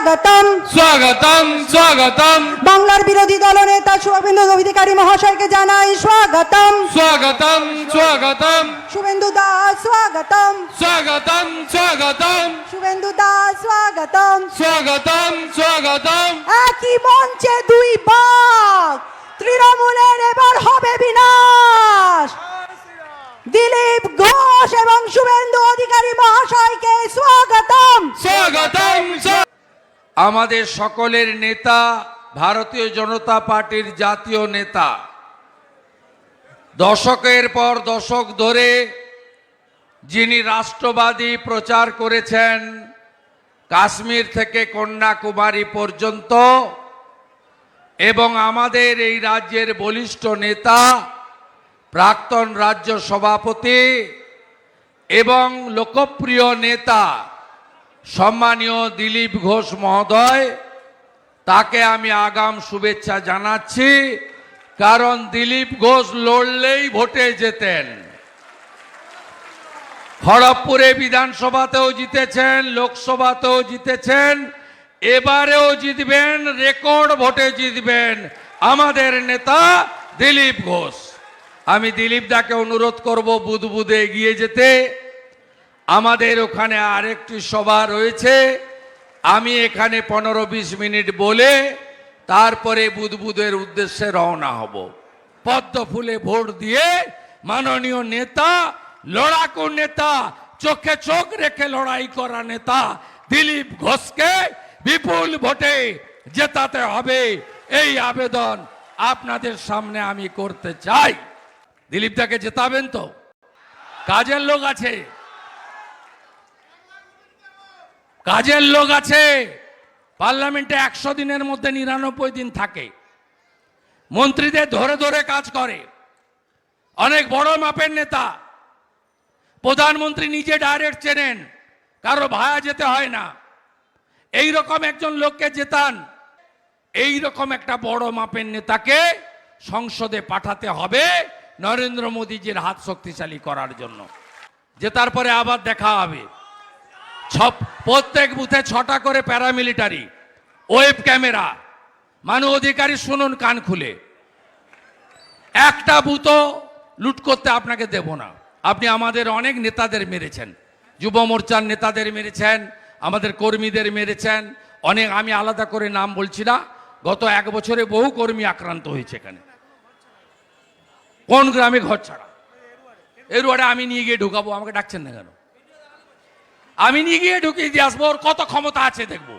স্বাগতম। স্বাগতম স্বাগতম। বাংলার বিরোধী দলনেতা শুভেন্দু অধিকারী মহাশয়কে জানাই স্বাগতম। স্বাগতম স্বাগতম। শুভেন্দু দাস স্বাগতম। স্বাগতম স্বাগতম। শুভেন্দু দাস স্বাগতম। স্বাগতম স্বাগতম। একই মঞ্চে দুই বাঘ তৃণমূলের এবার আমাদের সকলের নেতা ভারতীয় জনতা পার্টির জাতীয় নেতা। দশকের পর দশক ধরে যিনি রাষ্ট্রবাদী প্রচার করেছেন কাশ্মীর থেকে কন্যাকুমারী পর্যন্ত এবং আমাদের এই রাজ্যের বলিষ্ঠ নেতা, প্রাক্তন রাজ্য সভাপতি এবং লোকপ্রিয় নেতা সম্মানীয় দিলীপ ঘোষ মহোদয়, তাকে আমি আগাম শুভেচ্ছা জানাচ্ছি, কারণ দিলীপ ঘোষ লড়লেই ভোটে যেতেন খড়গপুরে বিধানসভাতেও জিতেছেন, লোকসভাতেও জিতেছেন, এবারেও জিতবেন, রেকর্ড ভোটে জিতবেন আমাদের নেতা দিলীপ ঘোষ। আমি দিলীপ দাকে অনুরোধ করব বুধবুধে এগিয়ে যেতে। আমাদের ওখানে আরেকটি সভা রয়েছে। আমি এখানে পনেরো বিশ মিনিট বলে তারপরে বুধবুধের উদ্দেশ্যে রওনা হব। পদ্ম ফুলে ভোট দিয়ে মাননীয় নেতা, লড়াকু নেতা, চোখে চোখ রেখে লড়াই করা নেতা দিলীপ ঘোষকে বিপুল ভোটে জেতাতে হবে। এই আবেদন আপনাদের সামনে আমি করতে চাই। দিলীপ দাকে জেতাবেন তো? কাজের লোক আছে। কাজের লোক আছে। পার্লামেন্টে একশো দিনের মধ্যে নিরানব্বই দিন থাকে। মন্ত্রীদের ধরে ধরে কাজ করে। অনেক বড় মাপের নেতা। প্রধানমন্ত্রী নিজে ডাইরেক্ট চেনেন। কারও ভায়া যেতে হয় না। এই রকম একজন লোককে জেতান। এই রকম একটা বড় মাপের নেতাকে সংসদে পাঠাতে হবে নরেন্দ্র মোদীজির হাত শক্তিশালী করার জন্য। জেতার পরে আবার দেখা হবে। সব প্রত্যেক বুথে ছটা করে প্যারামিলিটারি ওয়েব ক্যামেরা মানু অধিকারী শুনুন, কান খুলে। একটা বুথও লুট করতে আপনাকে দেব না। আপনি আমাদের অনেক নেতাদের মেরেছেন। যুব মোর্চার নেতাদের মেরেছেন, আমাদের কর্মীদের মেরেছেন, অনেক আমি আলাদা করে নাম বলছি না, গত এক বছরে বহু কর্মী আক্রান্ত হয়েছে এখানে। কোন গ্রামে ঘর ছাড়া? এরুয়ারে আমি নিয়ে গিয়ে ঢুকাবো, আমাকে ডাকছেন না কেন? আমি নিয়ে গিয়ে ঢুকিয়ে দিয়ে আসব ওর কত ক্ষমতা আছে দেখব।